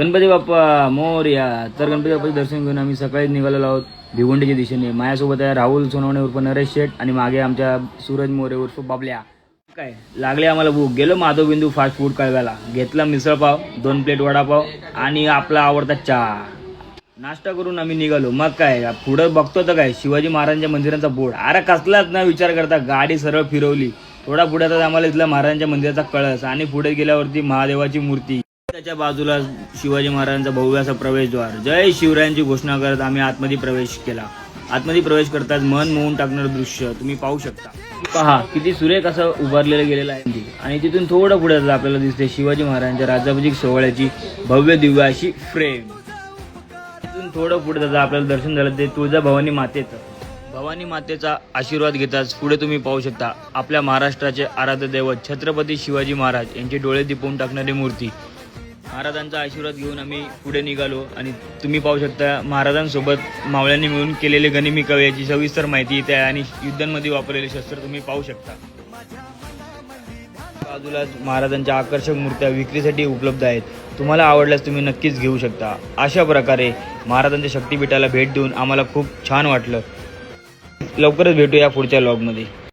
गणपती बाप्पा मोरया तर गणपती बाप्पाचे दर्शन घेऊन आम्ही सकाळीच निघालेलो आहोत भिवंडीच्या दिशेने. माझ्यासोबत आहे राहुल सोनवणे उर्फ नरेश शेठ आणि मागे आमच्या सूरज मोरे उर्फ बाबल्या. काय? लागले आम्हाला भूक. गेलो माधव बिंदू फास्ट फूड कळव्याला. घेतला मिसळपाव दोन प्लेट वडापाव आणि आपला आवडता चहा. नाश्ता करून आम्ही निघालो. मग काय? पुढं बघतो तर काय? शिवाजी महाराजांच्या मंदिराचा बोर्ड. अरे कसलाच ना विचार करता. गाडी सरळ फिरवली. थोडा पुढे आता आम्हाला इथला महाराजांच्या मंदिराचा कळस आणि पुढे गेल्यावरती महादेवाची मूर्ती. त्याच्या बाजूला शिवाजी महाराजांचा भव्य असा प्रवेशद्वार. जय शिवरायांची घोषणा करत आम्ही आतमध्ये प्रवेश केला. आतमध्ये प्रवेश करताच मन मोहून टाकणारं दृश्य तुम्ही पाहू शकता. पहा किती सुरेख असं उभारलेलं गेलेलं आहे. आणि तिथून थोडं पुढे आपल्याला दिसते शिवाजी महाराजांच्या राजाभिषेक सोहळ्याची भव्य दिव्य अशी फ्रेम तिथून थोडं पुढे जाता आपल्याला दर्शन झालं ते तुळजाभवानी मातेचं. भवानी मातेचा आशीर्वाद घेताच पुढे तुम्ही पाहू शकता आपल्या महाराष्ट्राचे आराध्य दैवत छत्रपती शिवाजी महाराज यांचे डोळे दिपवून टाकणारी मूर्ती. महाराजांचा आशीर्वाद घेऊन आम्ही पुढे निघालो. आणि तुम्ही पाहू शकता महाराजांसोबत मावळ्यांनी मिळून केलेले गनिमी कव्याची सविस्तर माहिती इथे आहे आणि युद्धांमध्ये वापरलेले शस्त्र तुम्ही पाहू शकता. बाजूलाच महाराजांच्या आकर्षक मूर्त्या विक्रीसाठी उपलब्ध आहेत. तुम्हाला आवडल्यास तुम्ही नक्कीच घेऊ शकता. अशा प्रकारे महाराजांच्या शक्तिपीठाला भेट देऊन आम्हाला खूप छान वाटलं. लवकरच भेटूया पुढच्या लॉगमध्ये